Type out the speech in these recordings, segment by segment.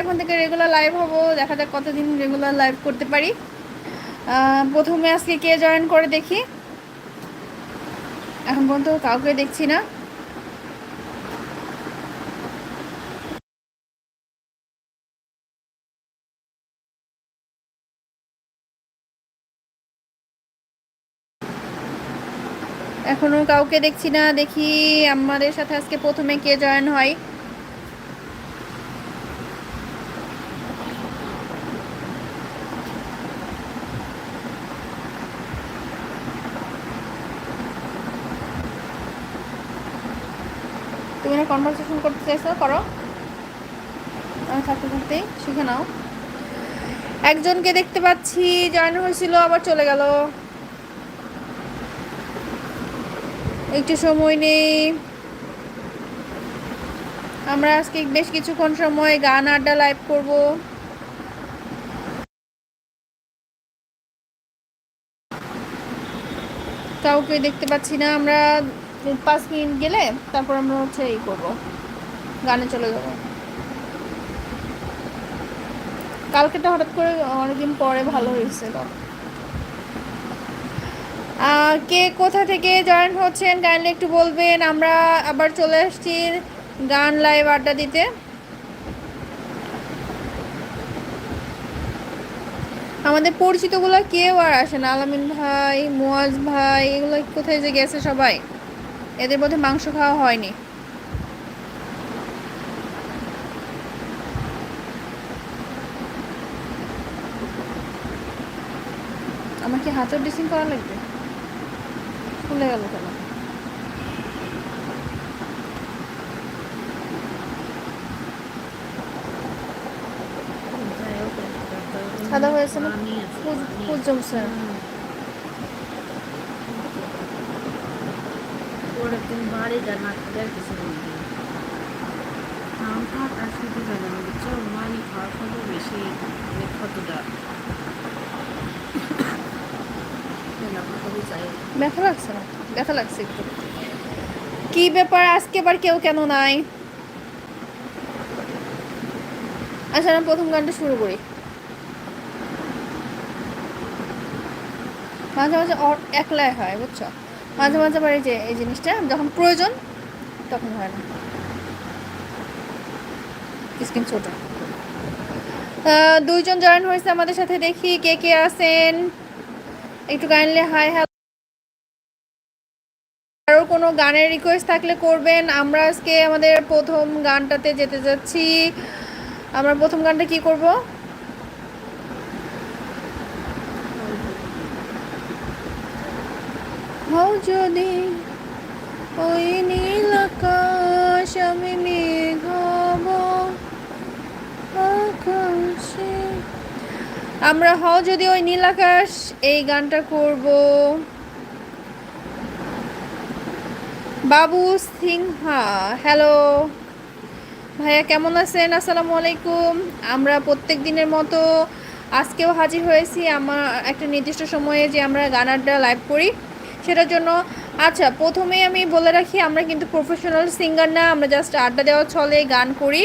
এখন থেকে regular live হব। দেখা যাক কতদিন রেগুলার লাইভ করতে পারি। প্রথমে আজকে কে জয়েন করে দেখি। এখন পর্যন্ত কাউকে দেখছি না। এখনও কাউকে দেখছি না। দেখি আমাদের সাথে আজকে প্রথমে কে জয়েন হয়। তুমি না কনভারসেশন করতে চাইছো, করো। আমি থাকতে থাকতেই শিখে নাও। একজনকে দেখতে পাচ্ছি জয়েন হয়েছিল, আবার চলে গেল। একটু সময় নেই। আমরা আজকে বেশ কিছুক্ষণ সময় গান আড্ডা লাইভ করব। কাউকে দেখতে পাচ্ছি না, আমরা পাঁচ মিনিট গেলে তারপর আমরা হচ্ছে এই করব। গানে চলে যাব। কালকেটা হঠাৎ করে অনেকদিন পরে ভালো হয়েছিল কে কোথা থেকে জয়েন হচ্ছেন কাইন্ডলি একটু বলবেন। আমরা আবার চলে আসছি গান লাইভ আড্ডা দিতে। আমাদের পরিচিতগুলো কেউ আর আসে না। আলামিন ভাই, মোয়াজ ভাই, এগুলো কোথায় যে গেছে সবাই? এদের মধ্যে মাংস খাওয়া হয়নি। আমার কি হাতের ড্রেসিং করা লাগবে? খুলে গেল কেন? সাদা হয়েছে না? ফুল জমছে ওরকম বাড়ি জানা কিছু বলবি আমটা তার সাথে জানা বুঝছ মানে খাওয়ার ফলে বেশি ক্ষতটা ব্যথা লাগছে না? ব্যথা লাগছে একটু। কি ব্যাপার? আজকে আবার কেউ কেন নাই? আচ্ছা আমি প্রথম গানটা শুরু করি। মাঝে মাঝে একলাই হয়, বুঝছ? মাঝে মাঝে আবার যে, এই জিনিসটা যখন প্রয়োজন তখন হয় না। স্কিন ছোট। দুইজন জয়েন হয়েছে আমাদের সাথে, দেখি কে কে আছেন। একটু কাইন্ডলি হাই হ্যালো। আরও কোনো গানের রিকোয়েস্ট থাকলে করবেন। আমরা আজকে আমাদের প্রথম গানটাতে যেতে যাচ্ছি। আমরা প্রথম গানটা কি করব? হও যদি ওই নীল আকাশ আমি মেঘ হব। আকাশে। আমরা হও যদি ওই নীল আকাশ এই গানটা করব। বাবু সিংহা, হ্যালো। ভাইয়া কেমন আছেন? আসসালামু আলাইকুম। আমরা প্রত্যেক দিনের মতো আজকেও হাজির হয়েছি আমার একটা নির্দিষ্ট সময়ে যে আমরা গান আড্ডা লাইভ করি। সেটার জন্য আচ্ছা প্রথমেই আমি বলে রাখি, আমরা কিন্তু প্রফেশনাল সিঙ্গার না, আমরা জাস্ট আড্ডা দেওয়া চলে গান করি।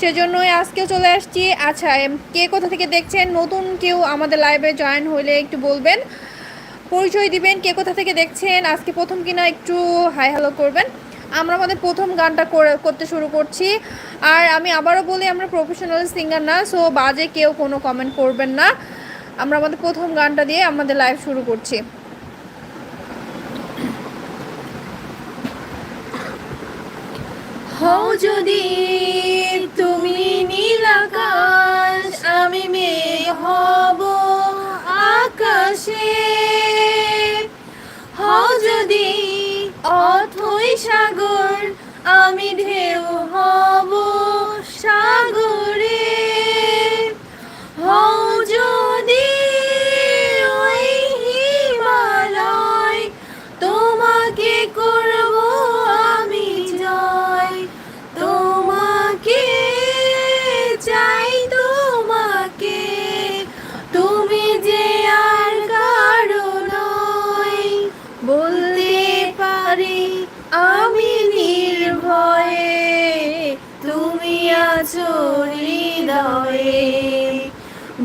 সেজন্যই আজকেও চলে আসছি। আচ্ছা কে কোথা থেকে দেখছেন? নতুন কেউ আমাদের লাইভে জয়েন হইলে একটু বলবেন। পরিচয় দিবেন, কে কোথা থেকে দেখছেন? আজকে প্রথম কিনা একটু হাই হ্যালো করবেন। আমরা আমাদের প্রথম গানটা করতে শুরু করছি। আর আমি আবারও বলি, আমরা প্রফেশনাল সিঙ্গার না সো বাজে কেউ কোনো কমেন্ট করবেন না। আমরা আমাদের প্রথম গানটা দিয়ে আমাদের লাইভ শুরু করছি। হও যদি তুমি নীল আকাশ আমি মেয়ে হব আকাশে। হও যদি অথই সাগর, আমি ঢেউ হব সাগরে।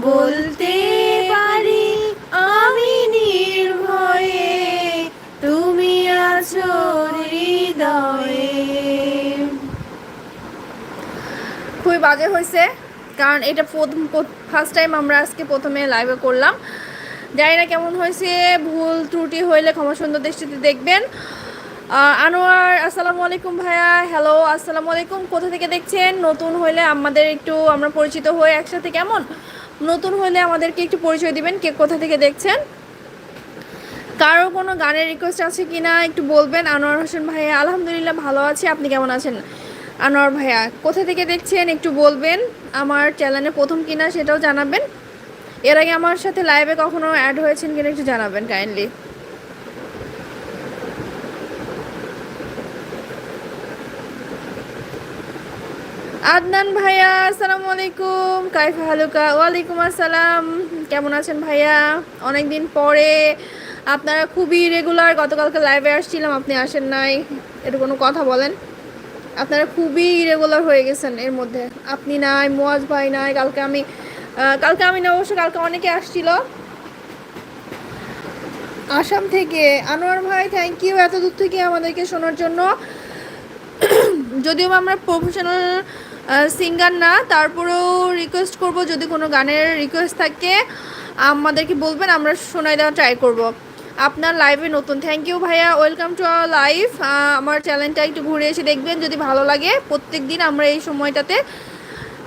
বলতে পারি, আমি নির্ভয়ে, তুমি আছো হৃদয়ে। খুবই বাজে হয়েছে, কারণ এটা প্রথম ফার্স্ট টাইম আমরা আজকে প্রথমে লাইভে করলাম। জানি না কেমন হয়েছে, ভুল ত্রুটি হইলে ক্ষমা সুন্দর দৃষ্টিতে দেখবেন। আনোয়ার, আসসালামু আলাইকুম ভাইয়া। হ্যালো আসসালামু আলাইকুম। কোথা থেকে দেখছেন? নতুন হইলে আমাদের একটু আমরা পরিচিত হই একসাথে কেমন? নতুন হইলে আমাদেরকে একটু পরিচয় দিবেন, কে কোথা থেকে দেখছেন? কারও কোনো গানের রিকোয়েস্ট আছে কি না একটু বলবেন? আনোয়ার হোসেন ভাইয়া, আলহামদুলিল্লাহ ভালো আছি। আপনি কেমন আছেন? আনোয়ার ভাইয়া, কোথা থেকে দেখছেন একটু বলবেন? আমার চ্যানেলে প্রথম কিনা সেটাও জানাবেন। এর আগে আমার সাথে লাইভে কখনো অ্যাড হয়েছেন কিনা একটু জানাবেন কাইন্ডলি আদনান ভাইয়া, আসসালামু আলাইকুম। কাইফা হালুকা, ওয়ালাইকুম আসসালাম। কেমন আছেন ভাইয়া? অনেক দিন পরে আপনারা খুবই রেগুলার গতকালকে লাইভে আসছিলাম, আপনি আসেন নাই। এটা কোনো কথা বলেন। আপনারা খুবই ইরেগুলার হয়ে গেছেন এর মধ্যে। আপনি নাই, মোয়াজ ভাই নাই, কালকে আমি কালকে আমি না, অবশ্য কালকে অনেকে আসছিল। আসাম থেকে আনোয়ার ভাই থ্যাংক ইউ এত দূর থেকে আমাদেরকে শোনার জন্য। যদিও আমরা প্রফেশনাল সিঙ্গার না, তারপরেও রিকোয়েস্ট করব, যদি কোনো গানের রিকোয়েস্ট থাকে, আমাদেরকে বলবেন, আমরা শোনাই দেওয়া ট্রাই করব। আপনার লাইভে নতুন। থ্যাংক ইউ ভাইয়া ওয়েলকাম টু আওয়ার লাইভ আমার চ্যানেলটা একটু ঘুরে এসে দেখবেন, যদি ভালো লাগে। প্রত্যেক দিন আমরা এই সময়টাতে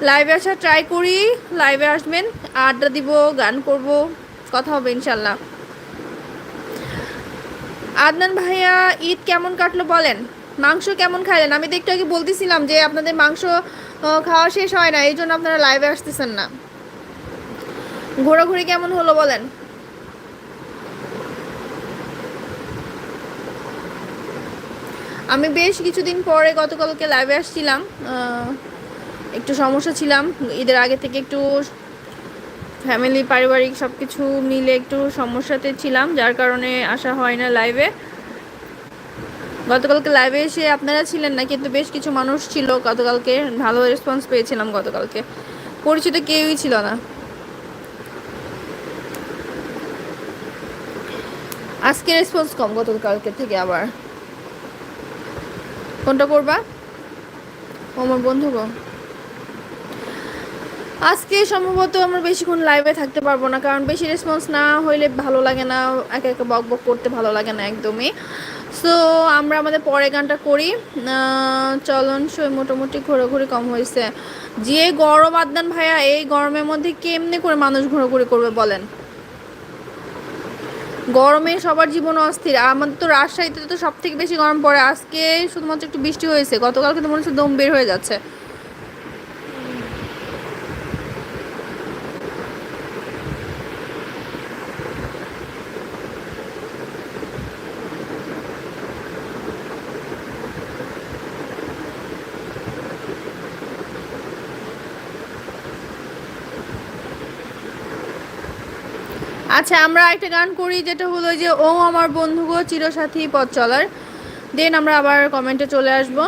লাইভে আসা ট্রাই করি লাইভে আসবেন, আড্ডা দিব, গান করব, কথা হবে ইনশাল্লাহ। আদনান ভাইয়া, ঈদ কেমন কাটলো বলেন? মাংস কেমন খাইলেন? আমি তো একটু আগে বলতেছিলাম যে আপনাদের মাংস খাওয়া শেষ হয় না এই জন্য আপনারা লাইভে আসতেছেন না। ঘোরাঘুরি কেমন হলো বলেন? আমি বেশ কিছুদিন পরে গতকালকে লাইভে আসছিলাম একটু সমস্যা ছিলাম, ঈদের আগে থেকে একটু ফ্যামিলি পারিবারিক সব কিছু মিলে একটু সমস্যাতে ছিলাম, যার কারণে আসা হয় না লাইভে গতকালকে লাইভে এসে আপনারা ছিলেন না, কিন্তু বেশ কিছু মানুষ ছিল। গতকালকে ভালো রেসপন্স পেয়েছিলাম গতকালকে। পরিচিত কেউই ছিল না। আজকে রেসপন্স কম গতকালকে থেকে আবার। কোনটা করবা? ও আমার বন্ধু গো। আজকে সম্ভবত আমরা বেশিক্ষণ লাইভে থাকতে পারব না, কারণ বেশি রেসপন্স না হইলে ভালো লাগে না, একা একা বক বক করতে ভালো লাগে না একদমই। সো আমরা আমাদের পরে গানটা করি। চলন, সই মোটামুটি ঘোরাঘুরি কম হয়েছে। যে গরম আদনান ভাইয়া, এই গরমের মধ্যে কেমনে করে মানুষ ঘোরাঘুরি করবে বলেন? গরমে সবার জীবন অস্থির। আমাদের তো রাজশাহীতে তো সব থেকে বেশি গরম পড়ে। আজকে শুধুমাত্র একটু বৃষ্টি হয়েছে। গতকালকে তো মনে হচ্ছে দম বের হয়ে যাচ্ছে। আচ্ছা আমরা একটা গান করি, যেটা হলো যে, ও আমার বন্ধুগো চিরসাথী পথ চলার। দেন আমরা আবার কমেন্টে চলে আসব।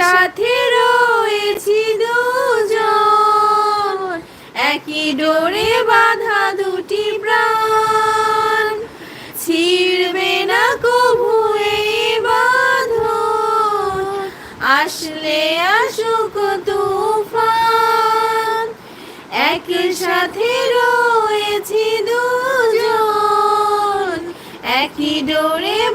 সাথে রয়েছি দুজন। একই ডোরে বাধা দুটি প্রাণ। ছিড়বে না কভু বাধ আসলে আসুক তুফান। একই সাথে রয়েছি দুজন। একই ডোরে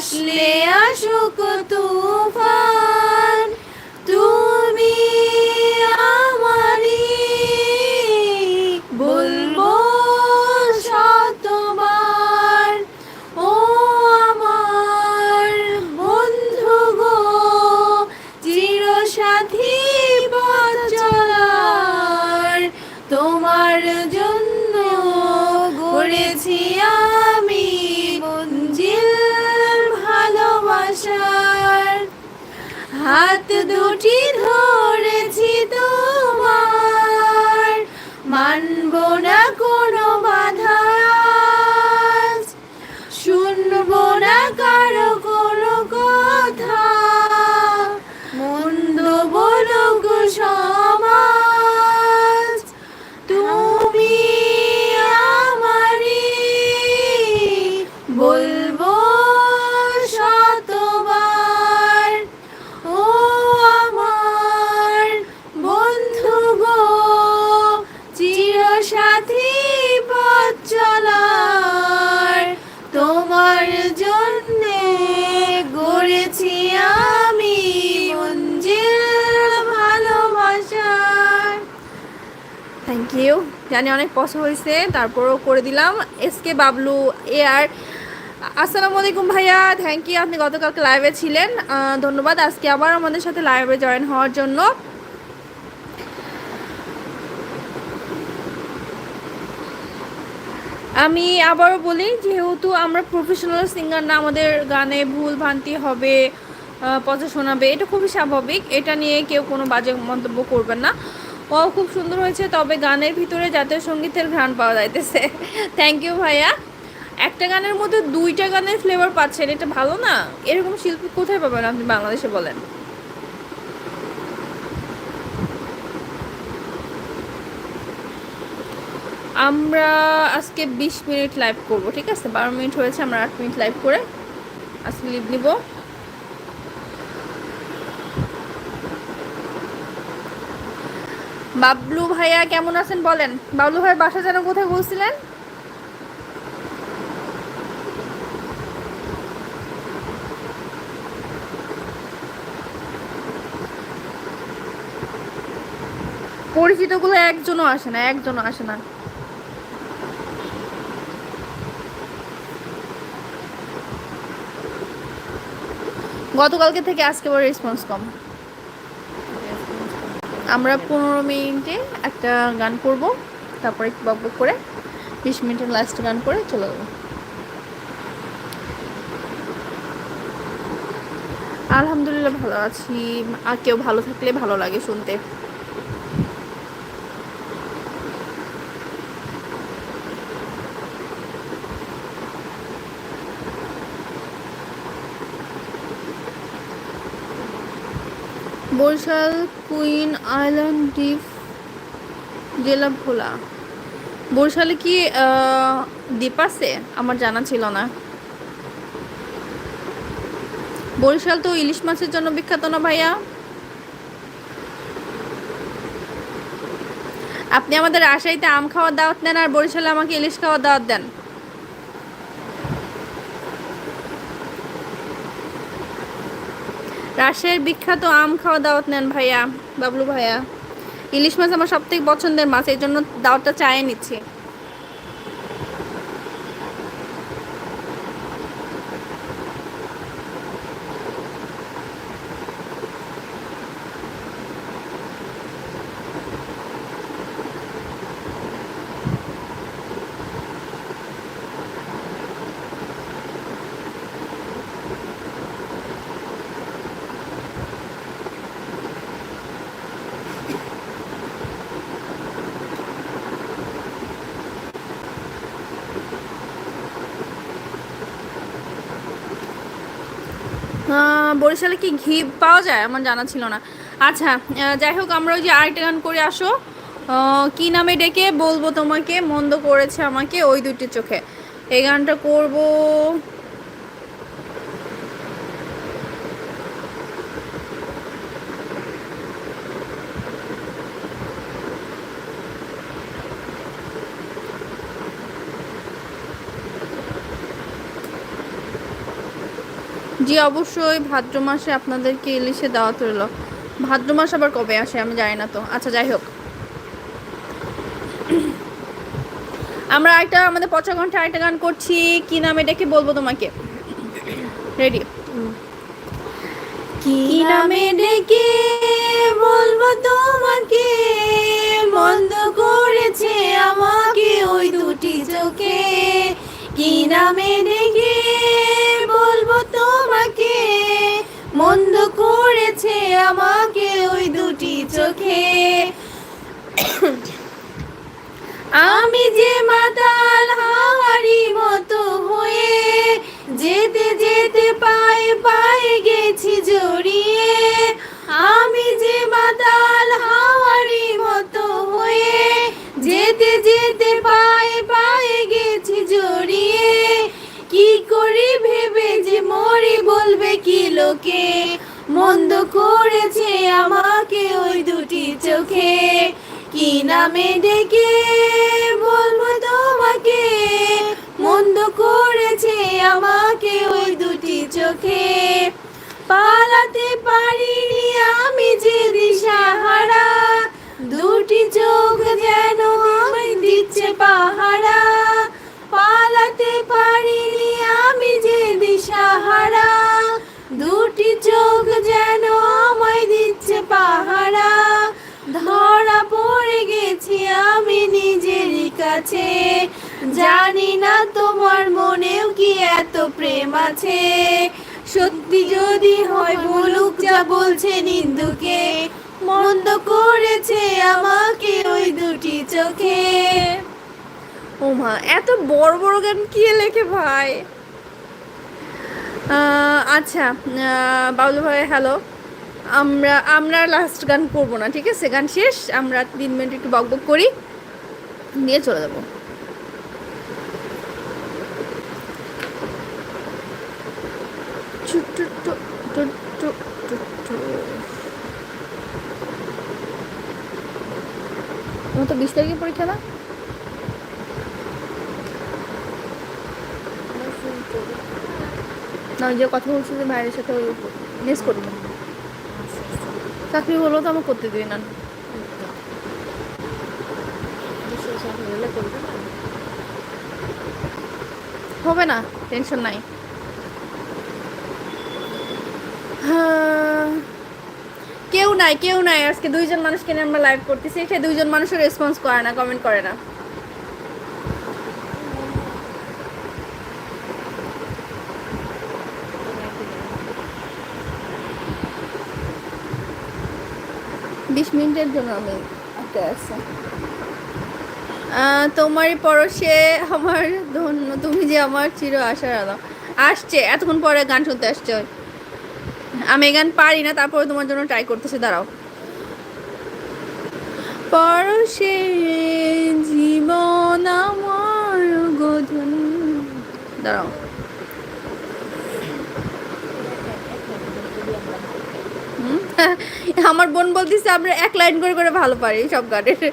আসলে আসুক তুফান হাত দুটি ধরেছি তোমার ইউ জানি অনেক পছন্দ হয়েছে, তারপরও করে দিলাম। এসকে বাবলু এ আর আসসালামু আলাইকুম ভাইয়া থ্যাংক ইউ আপনি গতকালকে লাইভে ছিলেন। ধন্যবাদ। আজকে আবার আমাদের সাথে লাইভে জয়েন হওয়ার জন্য। আমি আবারও বলি, যেহেতু আমরা প্রফেশনাল সিঙ্গার না, আমাদের গানে ভুল ভ্রান্তি হবে পচা শোনাবে, এটা খুবই স্বাভাবিক। এটা নিয়ে কেউ কোনো বাজে মন্তব্য করবেন না। ও খুব সুন্দর হয়েছে। তবে গানের ভিতরে জাতীয় সঙ্গীতের ঘ্রাণ পাওয়া যাইতেছে। থ্যাংক ইউ ভাইয়া। একটা গানের মধ্যে দুইটা গানের ফ্লেভার পাচ্ছেন, এটা ভালো না? এরকম শিল্পী কোথায় পাবেন আপনি বাংলাদেশে বলেন? আমরা আজকে বিশ মিনিট লাইভ করব, ঠিক আছে? বারো মিনিট হয়েছে, আমরা আট মিনিট লাইভ করে আজকে লিভ নিব। বাবলু ভাইয়া কেমন আছেন বলেন? বাবলু ভাইয়ের বাসা যেন কোথায় বলছিলেন? পরিচিতগুলো একজনও আসে না, একজনও আসে না। গতকালকে থেকে আজকে রেসপন্স কম। আমরা পনেরো মিনিটে একটা গান করব। তারপরে একটু বক বক করে বিশ মিনিটের লাস্ট গান করে চলে যাব। আলহামদুলিল্লাহ ভালো আছি। আর কেউ ভালো থাকলে ভালো লাগে শুনতে। বরিশাল, কুইন আইল্যান্ড দ্বীপ জেলা ভোলা। বরিশালে কি দ্বীপ আছে? আমার জানা ছিল না। বরিশাল তো ইলিশ মাছের জন্য বিখ্যাত না ভাইয়া? আপনি আমাদের রাজশাহীতে আম খাওয়ার দাওয়াত নেন আর বরিশালে আমাকে ইলিশ খাওয়ার দাওয়াত দেন। রাজশাহীর বিখ্যাত আম খাওয়া দাওয়াত নেন ভাইয়া, বাবলু ভাইয়া। ইলিশ মাছ আমার সব থেকে পছন্দের মাছ এই জন্য দাওয়াতটা চায়ে নিচ্ছি। বরিশালে কি ঘি পাওয়া যায়? আমার জানা ছিল না। আচ্ছা যাই হোক, আমরা ওই যে আরেকটা গান করে আসো। কি নামে ডেকে? বলব তোমাকে, মন্দ করেছে আমাকে ওই দুটি চোখে। এই গানটা করব। জি অবশ্যই ভাদ্র মাসে আপনাদেরকে ইলিশে দাওয়াত রইল ভাদ্র মাস আবার কবে আসে আমি জানি না তো। আচ্ছা যাই হোক। আমরা একটা আমাদের পচা ঘণ্টা একটা গান করছি। কি নাম এটা কি বলব তোমাকে? রেডি কি নামে ডেকে বলব তোমাকে? বন্ধ করেছে আমাকে ওই দুটি চোখে। কি নামে ডেকে বলব তোমাকে মন্দ করেছে আমাকে ওই দুটি চোখে। আমি যে মাতাল হাওয়ারি মতো হয়ে, যেতে যেতে পায়ে পায়ে গেছি জড়িয়ে বলবে কি লোকে মন্দ করেছে আমাকে ওই দুটি চোখে। কি নামে ডেকে বলব তোমাকে? মন্দ করেছে আমাকে ওই দুটি চোখে। পালাতে পারিনি আমি যে দিশাহারা। দুটি চোখ যেন আমায় দিচ্ছে পাহারা। পালাতে কাছে জানি না তোমার মনেও কি এত প্রেম আছে। সত্যি যদি হয় বলুক যা বলছে নিন্দুকে, মন্দ করেছে আমাকে ওই দুটি চোখে। ও মা, এত বড় বড় গান কে লেখে ভাই? আচ্ছা বাবলু ভাই হ্যালো আমরা আমরা লাস্ট গান করব না, ঠিক আছে? গান শেষ, আমরা তিন মিনিট একটু বক বক করি। নিয়ে চলে যাব। তোমার তো বিশ তারিখে পরীক্ষা না? না, যে কথা বলছি যে ভাইয়ের সাথে মিস করতে চাকরি হলো তো আমার করতে দিবি না। হবে না টেনশন নাই। হ্যাঁ, কেউ নাই কেউ নাই। আজকে দুইজন মানুষকে নিয়ে আমরা লাইভ করতেছি সে দুইজন মানুষও রেসপন্স করে না কমেন্ট করে না। বিশ মিনিটের জন্য আমি আটকে আছি। তোমারই পরশে আমার ধন্য, তুমি যে আমার চির আশার আলো। আসছে, এতক্ষণ পরে গান শুনতে আসছে। আমি গান পারি না, তারপরে তোমার জন্য ট্রাই করতেছি, দাঁড়াও। পরশে জীবন আমার গোধন দাঁড়াও? আমার বোন বলতেছে, আমরা এক লাইন করে করে ভালো পারি সব গানের।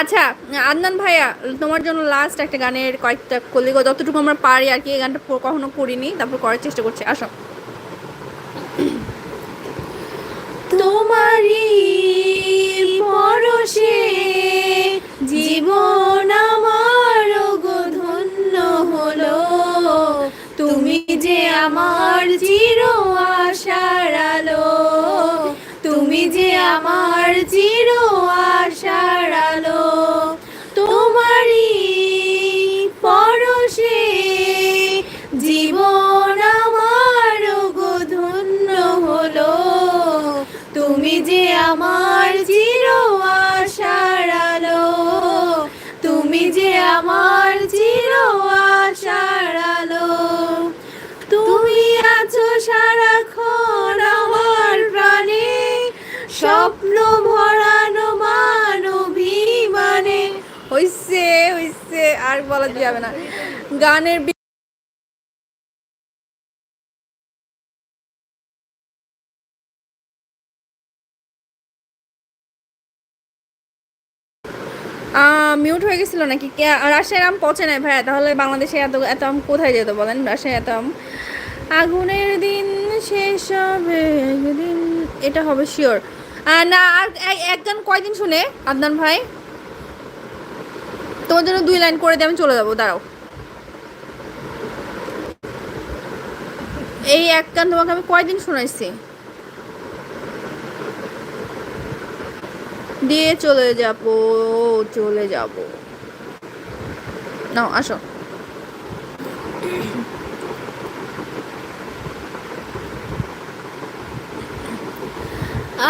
আচ্ছা আদনান ভাইয়া, তোমার জন্য লাস্ট একটা গানের কয়েকটা করলে যতটুকু আমরা পারি আর কি, এই গানটা কখনো করিনি, তারপর করার চেষ্টা করছি, আসো। তোমারই পরশে জীবন আমার ধন্য হলো। তুমি যে আমার চির আশার আলো। তুমি যে আমার চির আশার আর বলা যাবে না। গানের মিউট হয়ে গেছিল নাকি? রাজশাহীর আম পচে নাই ভাইয়া? তাহলে বাংলাদেশে এত এত আম কোথায় যেত বলেন? রাজশাহী এত আম। আগুনের দিন শেষ হবে, একদিন এটা হবে শিওর না, আর এক গান কয়দিন শুনে? আদনান ভাই? তোমার জন্য দুই লাইন করে দিয়ে আমি চলে যাব, দাঁড়াও। এই এক গান তোমাকে আমি কয়দিন শোনাইছি? দিয়ে চলে যাব চলে যাব। নাও, আসো।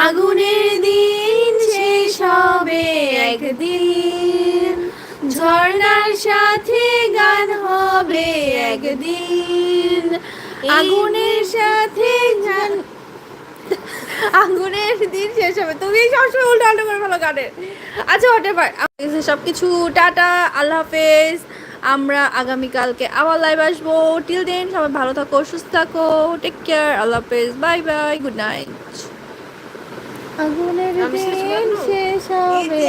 আগুনের দিন শেষ হবে একদিন। ঝর্ণার সাথে গান হবে একদিন। আগুনের সাথে গান আগুনের দিন শেষ হবে। তুমি সবসময় উল্টো উল্টো করে ফেলো গানের। আচ্ছা হোয়াট এভার সব কিছু টাটা আল্লাহ হাফেজ। আমরা আগামীকালকে আবার লাইভ আসব। টিল দেন সবাই ভালো থাকো সুস্থ থাকো। টেক কেয়ার আল্লাহ হাফেজ। বাই বাই গুড নাইট আগুনের শেষ দিন শেষ হবে।